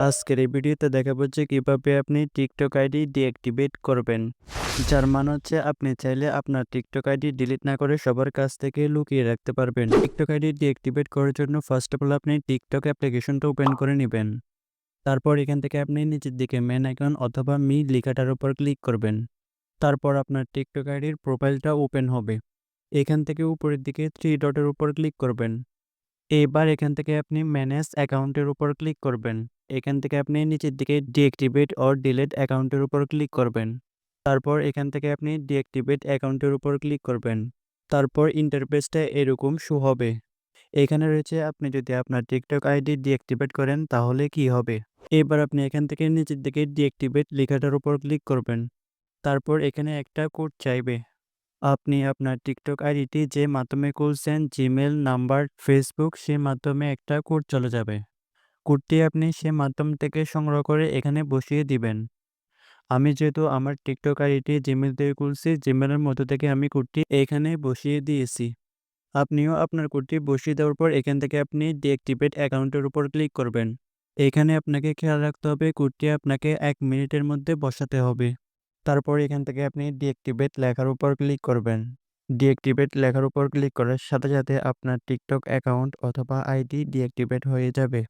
আজকের এই ভিডিওতে দেখাবো যে কীভাবে আপনি টিকটক আইডি ডিঅ্যাক্টিভেট করবেন। যার মানে হচ্ছে আপনি চাইলে আপনার টিকটক আইডি ডিলিট না করে সবার কাছ থেকে লুকিয়ে রাখতে পারবেন। টিকটক আইডি ডিঅ্যাক্টিভেট করার জন্য ফার্স্ট অফ অল আপনি টিকটক অ্যাপ্লিকেশনটা ওপেন করে নেবেন। তারপর এখান থেকে আপনি নিচের দিকে মেন আইকন অথবা মি লেখাটার উপর ক্লিক করবেন। তারপর আপনার টিকটক আইডির প্রোফাইলটা ওপেন হবে। এখান থেকে উপরের দিকে থ্রি ডটের উপর ক্লিক করবেন। এবার এখান থেকে আপনি ম্যানেজ অ্যাকাউন্টের উপর ক্লিক করবেন। এখান থেকে আপনি নিচের দিকে ডিঅ্যাক্টিভেট অর ডিলেট অ্যাকাউন্টের উপর ক্লিক করবেন। তারপর এখান থেকে আপনি ডিঅ্যাক্টিভেট অ্যাকাউন্টের উপর ক্লিক করবেন। তারপর ইন্টারফেসটা এরকম শো হবে। এখানে রয়েছে আপনি যদি আপনার টিকটক আইডি ডিঅ্যাক্টিভেট করেন তাহলে কি হবে? এবার আপনি এখান থেকে নিচের দিকে ডিঅ্যাক্টিভেট লেখাটার উপর ক্লিক করবেন। তারপর এখানে একটা কোড চাইবে। আপনি আপনার টিকটক আইডিটি যে মাধ্যমে খুলছেন জিমেল নাম্বার ফেসবুক সে মাধ্যমে একটা কোড চলে যাবে। কোডটি আপনি সে মাধ্যম থেকে সংগ্রহ করে এখানে বসিয়ে দিবেন। আমি যেহেতু আমার টিকটক আইডিটি জিমেল থেকে খুলছি জিমেলের মধ্য থেকে আমি কোডটি এখানে বসিয়ে দিয়েছি। আপনিও আপনার কোডটি বসিয়ে দেওয়ার পর এখান থেকে আপনি ডিঅ্যাক্টিভেট অ্যাকাউন্টের উপর ক্লিক করবেন। এখানে আপনাকে খেয়াল রাখতে হবে, কোডটি আপনাকে এক মিনিটের মধ্যে বসাতে হবে। তারপর এখান থেকে আপনি ডিঅ্যাক্টিভেট লেখার উপর ক্লিক করবেন। ডিএক্টিভেট লেখার উপর ক্লিক করার সাথে সাথে আপনার টিকটক অ্যাকাউন্ট অথবা আইডি ডিঅ্যাক্টিভেট হয়ে যাবে।